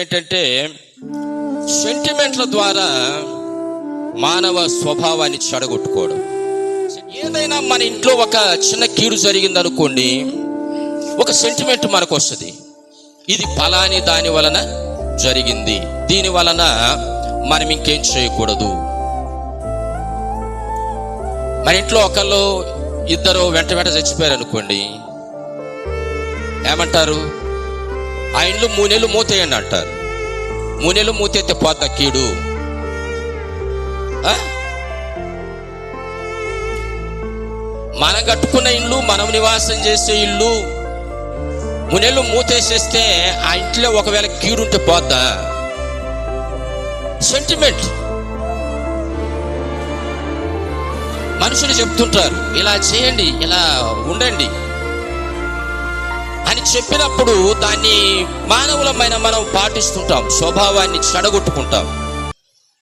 ఏంటంటే సెంటిమెంట్ల ద్వారా మానవ స్వభావాన్ని చెడగొట్టుకోవడం. ఏదైనా మన ఇంట్లో ఒక చిన్న కీడు జరిగింది అనుకోండి ఒక సెంటిమెంట్ మనకు వస్తుంది ఇది ఫలాని దాని వలన జరిగింది. దీని వలన మనం ఇంకేం చేయకూడదు. మన ఇంట్లో ఒకళ్ళు ఇద్దరు వెంట వెంట చచ్చిపోయారు అనుకోండి ఏమంటారు? ఆ ఇండ్లు మూనెలు మూతేయండి అంటారు మూనెలు మూతైతే పోద్దా కీడు. మనం కట్టుకున్న ఇల్లు మనం నివాసం చేసే ఇల్లు మునెలు మూతేసేస్తే ఆ ఇంట్లో ఒకవేళ కీడుంటే పోద్దా సెంటిమెంట్ మనుషులు చెప్తుంటారు ఇలా చేయండి ఇలా ఉండండి. చెప్పినప్పుడు దాన్ని మానవులమైన మనం పాటిస్తుంటాం. స్వభావాన్ని చెడగొట్టుకుంటాం.